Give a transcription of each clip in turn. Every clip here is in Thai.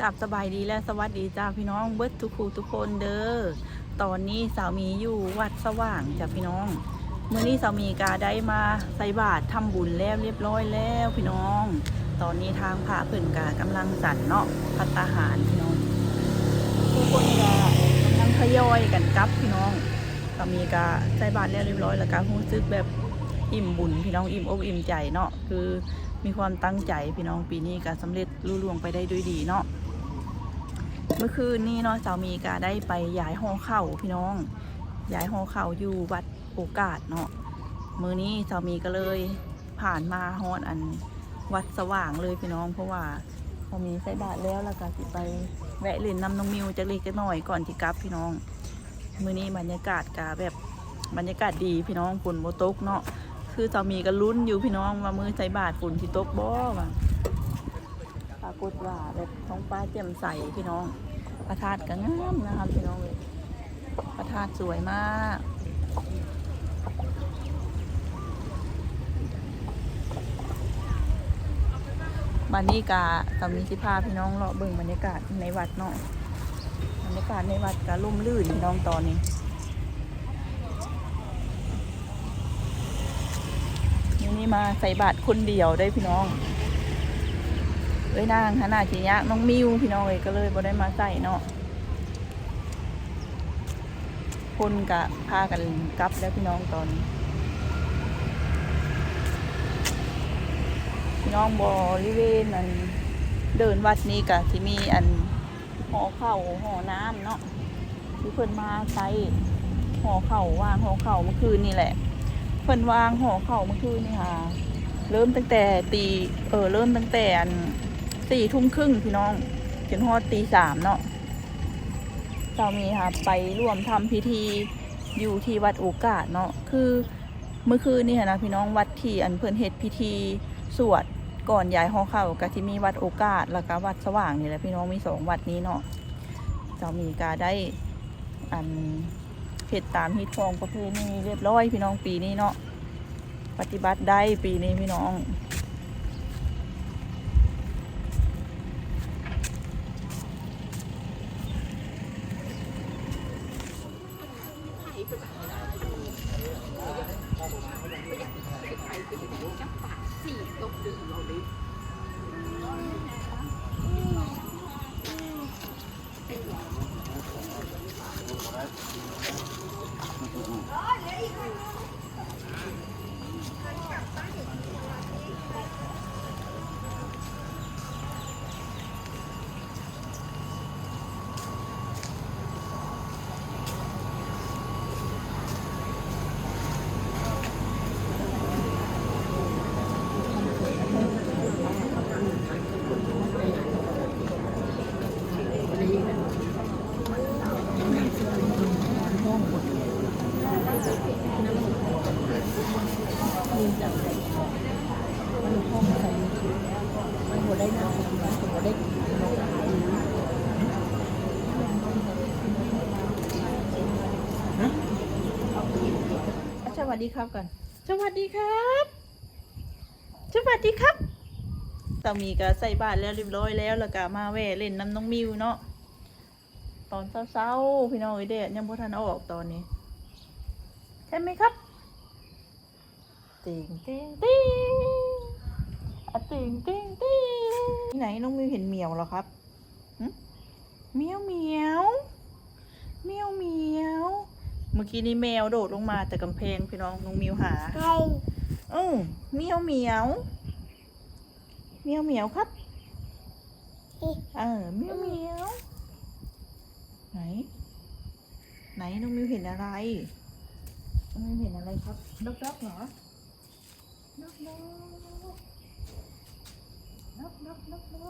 กับสบายดีและสวัสดีจ้าพี่น้องเบิร์ดทุกคูทุกคนเด้อ ตอนนี้สามีอยู่วัดสว่างจ้ะพี่น้องเมื่อนี้สามีกาได้มาใส่บาตรทำบุญแล้วเรียบร้อยแล้วพี่น้อง ตอนนี้ทางพระเพิ่นกากำลังสั่นเนาะพัตตาหารพี่น้องทุกคนกากำลังทยอยกันกลับพี่น้อง สามีกาใส่บาตรแล้วเรียบร้อยแล้วก็รู้สึกแบบอิ่มบุญพี่น้องอิ่มอกอิ่มใจเนาะคือมีความตั้งใจพี่น้องปีนี้ก็สำเร็จลุล่วงไปได้ด้วยดีเนาะเมื่อคืนนี้เนาะสามีก็ได้ไปย้ายห้องเข่าพี่น้องย้ายห้องเข่าอยู่วัดโอกาสเนาะมื้อนี้สามีก็เลยผ่านมาฮอดอันวัดสว่างเลยพี่น้อง เพราะว่าสามีใส่บาตรแล้วแล้วก็สิไปแวะเล่นน้ำน้องมิวจักเล็กจักหน่อยก่อนที่กลับพี่น้อง มื้อนี้บรรยากาศกาแบบบรรยากาศดีพี่น้องฝนโบตกเนาะคือสามีก็ลุ้นอยู่พี่น้องว่ามือใส่บาตรฝนที่ตกบ่ว่าปรากฏว่าแบบท้องฟ้าแจ่มใสพี่น้องพระธาตุก็งามนะครับพี่น้องเลยพระธาตุสวยมากบันนี้กาตามีสิพาพี่น้องเลาะเบิ่งบรรยากาศในวัดเนาะ รรยากาศในวัดก็ร่มรื่นน้องตอนนี้นี่นี่มาใส่บาตรคนเดียวได้พี่น้องเอ้ยนางขนาดชียากน้องมิวพี่น้องเอ้ยก็เลยบ่ได้มาใส่เนาะคนกะพากันกลับแล้วพี่น้องตอนนี้พี่น้องบริเวณอันเดินวัดนี้กะที่มีอัน ห่อเข่าห่อน้ำเนาะที่เพิ่นมาใส่หอเข่าวางห่อเข่าเมื่อคืนนี่แหละเพิ่นวางห่อเข่าเมื่อคืนนี่ค่ะ เริ่มตั้งแต่ตีเออเริ่มตั้งแต่สี่ทุ่มครึ่งพี่น้องจนฮอดตีสามเนาะเจ้ามีค่ะไปร่วมทำพิธีอยู่ที่วัดโอกาสเนาะคือเมื่อคืนนี่ค่ะนะพี่น้องวัดที่อันเพิ่นเฮ็ดพิธีสวด ก่อนย้ายห้องเข้าก็ที่มีวัดโอกาสแล้วก็วัดสว่างนี่แหละพี่น้องมีสองวัดนี้เนาะเจ้ามีกาได้อันเฮ็ดตามฮิตของประเพณีเรียบร้อยพี่น้องปีนี้เนาะปฏิบัติได้ปีนี้พี่น้อง ส วัสดีครับก่อน สวัสดีครับ สวัสดีครับสามีก็ใส่บาตรแล้วเรียบร้อยแล้วแล้วก็มาแวะเล่นน้ำน้องมิวเนาะตอนเช้าๆพี่น้องไอเดดยังพ่ทันออกตอนนี้ใช่ไหมครับติงติงติงอะติงติงติงไหนน้องมิวเห็นเหมียวเหรอครับเหมียวเหมียวเหมียวเหมียว เมื่อกี้นี้แมวโดดลงมาแต่กำแพงพี่น้องน้องมิวหาใช่เออเหมียวเหมียวเหมียวเหมียวครับ เออเหมียวเหมียว ไหน ไหนน้องมิวเห็นอะไร น้องมิวเห็นอะไรครับนกนกเหรอนกนกนกนกนกน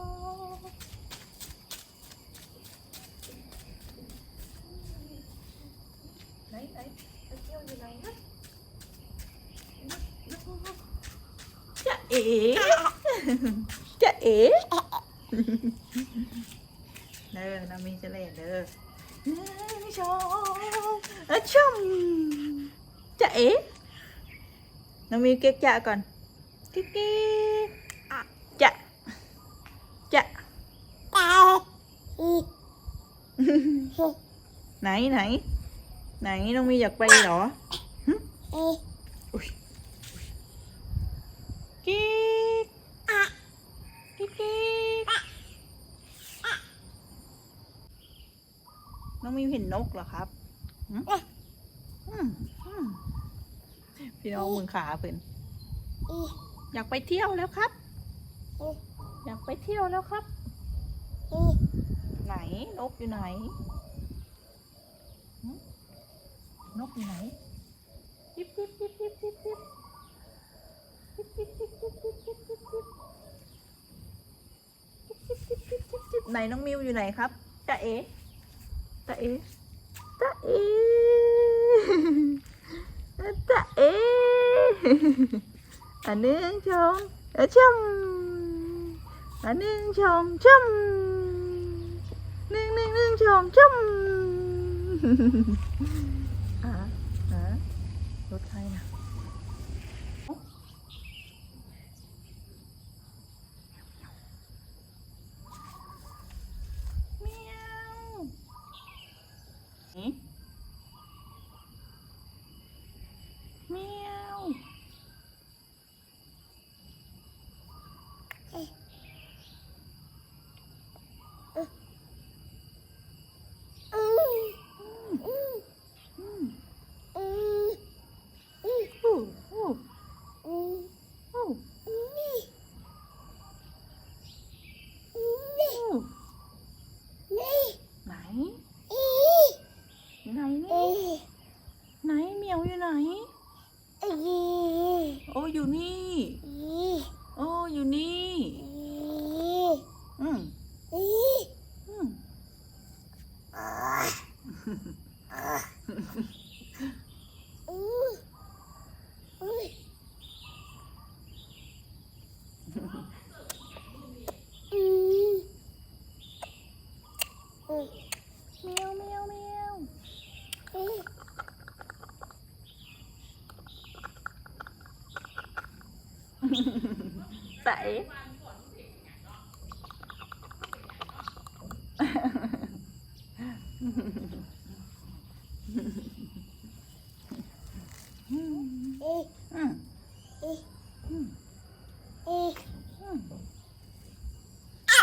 กไหนไหนตะเกียวอยู่ไหนนะนกนกนก จะเอ๋จะเอ๋เด้อน้ำมีจะเล่นเด้อหนึ่งสองอะชุ่มจะเอ๋น้องมิวเก๊กจะก่อนเก๊กเก๊กจะจะไหนไหนไหนน้องมีอยากไปเหรอหึอุ๊ย กิ๊กกิ๊กกิ๊กน้องมีเห็นนกเหรอครับหึอืมอืมพี่น้องมึงขาเพื่อนอยากไปเที่ยวแล้วครับ อยากไปเที่ยวแล้วครับ ไหนนกอยู่ไหนหึนกอยู่ไหนยิบยิบยิบยิบยิบยิบ ไหนน้องมิวอยู่ไหนครับตาเอ๋ตาเอ๋ตาเอ๋ตาเอ๋อันหนึ่งชองอะช่ำอันหนึ่งชองช่ำหนึ่งหนึ่งหนึ่งสองชุ่ม んない？ อุ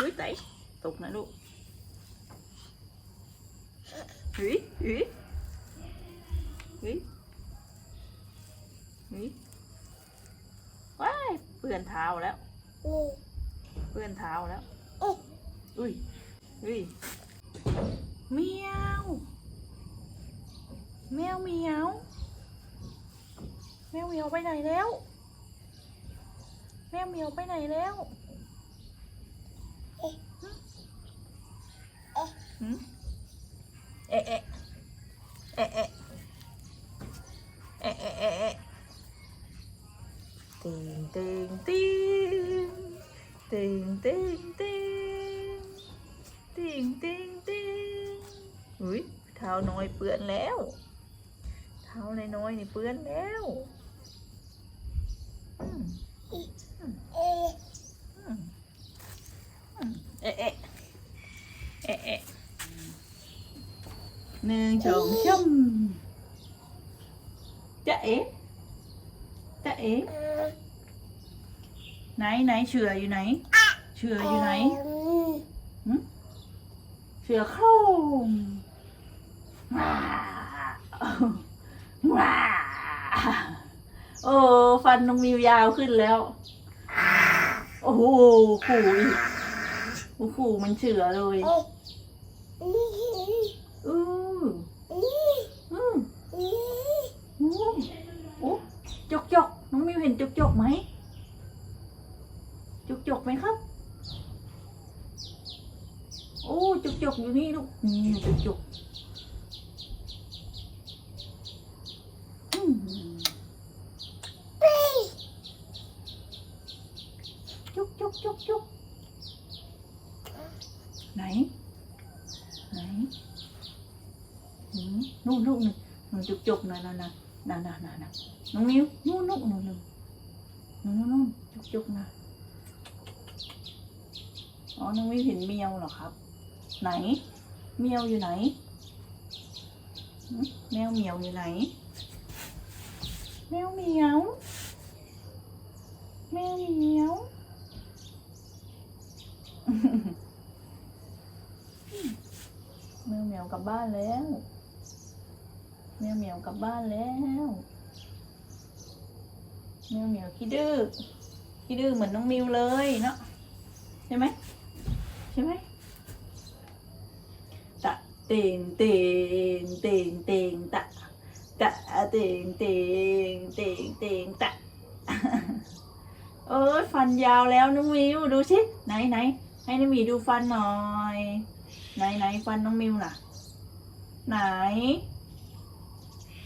้ยไตตกนะลูกอุ้ยอุ้ยอุ้ยอุ้ยว้ายเปื่อนเท้าแล้ว เปื้อนเท้าแล้ว อุ้ย อุ้ยเมียวแมวเมียว แมวเมียวไปไหนแล้ว แมวเมียวไปไหนแล้วหึเอะเอะเอะเอะเอะเอะ เอะเอะติงติงติงติงติงติงติงติงติงอุ้ยเท้าน้อยเปื้อนแล้วเท้าน้อยๆนี่เปื้อนแล้วอืมอืมอืมเอะเอะเอะเอะหนึ่งสองช่มจะเอ๊ะจะเอ๊ะไห นไหนเชืออยู่ไหนเชืออยู่ไหนเชือโครงว้าว้าโอ้ฟันน้องมิวยาวขึ้นแล้ว โอ้โหขู่อีกโอ้โหมันเฉือเลยอืออืออือโอ้จกจกน้องมิวเห็นจกจกไหม จุกจกไหมครับ โอ้จุกจกอยู่นี่ลูกนี่จุกจกจุกจุกจุกจุกไหน ไหนนู่นนู่นนู่นจุกจุกๆนั่นนั่นนั่นนั่นนั่นนั่นานน้องมิ้วนู่นนู่นนู่นนู่นนู่นนู่นนู่นจุกจุกๆนะ อ๋อน้องมิวเห็นเมียวเหรอครับ ไหน เมียวอยู่ไหน แมวเมียวอยู่ไหน แมวเมียว แมวเมียวแมวเหมียวกลับบ้านแล้วแมวเหมียวกลับบ้านแล้วแมวเหมียวขี้ดื้อขี้ดื้อเหมือนน้องมิวเลยเนาะใช่ไหม ช่ไหมตะเต่งเต่งเต่งเต่งตะตะเต่งเต่งเต่งเต่งตะเอ้ยฟันยาวแล้วน้องมิวดูสิไหนไหนให้น้องมีดูฟันหน่อย ไหนไหนฟันน้องมิวล่ะ ไหน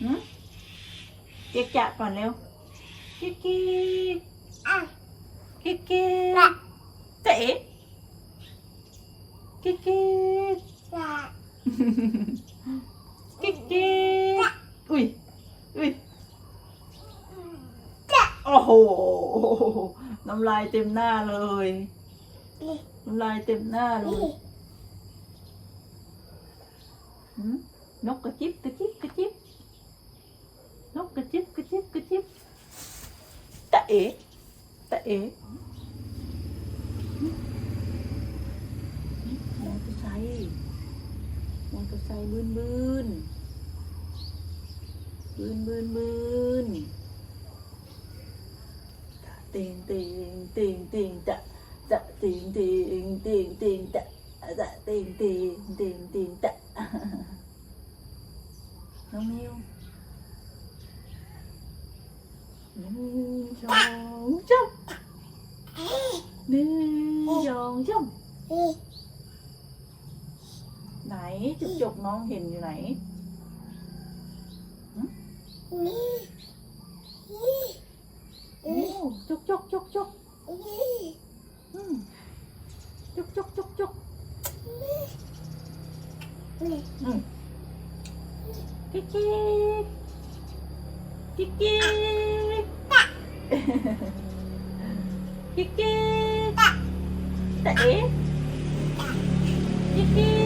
หืมเจ๊กจะก่อนเร็วกิ๊กกิ๊กกิ๊กกิ๊กเจ๊ กิ๊กกิ๊กกิ๊กกิ๊กอุ้ยอุ้ยโอ้โหน้ำลายเต็มหน้าเลยน้ำลายเไซค์บืนบืนบืนบืนบืนตะเติงเติงเติงเติงตะตะเติงเติงเติงเติงตะตะเติงเติงเติงเติงตะน้องมิวหนึ่งสองจ้าหนึ่งสองจ้าไหน จุกจกน้องเห็นอยู่ไหนโอ้จุกจกจุกจกอืมจุกจกจุกจกอืมกิ๊กกิ๊กกิ๊กกิ๊กกิ๊กกิ๊กแต่เอ๊ะกิ๊กกิ๊ก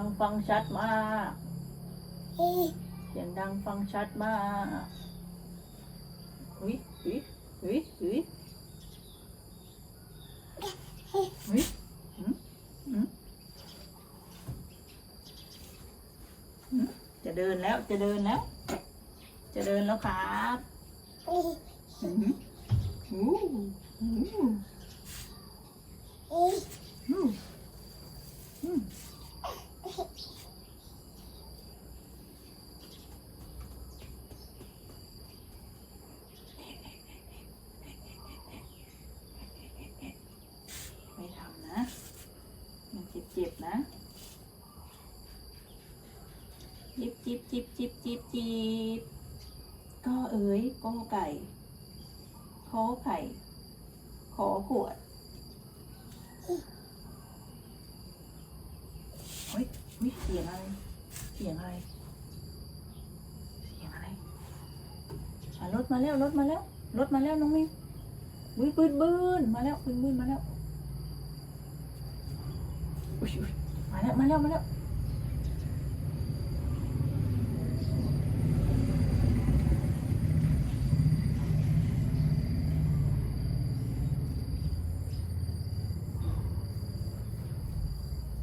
ดังฟังชัดมาก เสียงดังฟังชัดมากหุยหุยหุยหุยหุยจะเดินแล้วจะเดินแล้ว จะเดินแล้วครับหืมหูหูหูหืมทำนะ มันเจ็บๆนะ จิบจิบจิบจิบจิบก็เอ๋ยก็ไก่ขอไข่ ขอขวดเฮ้ยเฮ้ยเสียงอะไร เสียงอะไร เสียงอะไรอะรถมาแล้วรถมาแล้วรถมาแล้วน้องมิ้งบืนบืนบืนมาแล้วบืนบืนมาแล้วอุ๊ยอุ๊ยมาแล้วมาแล้วมาแล้ว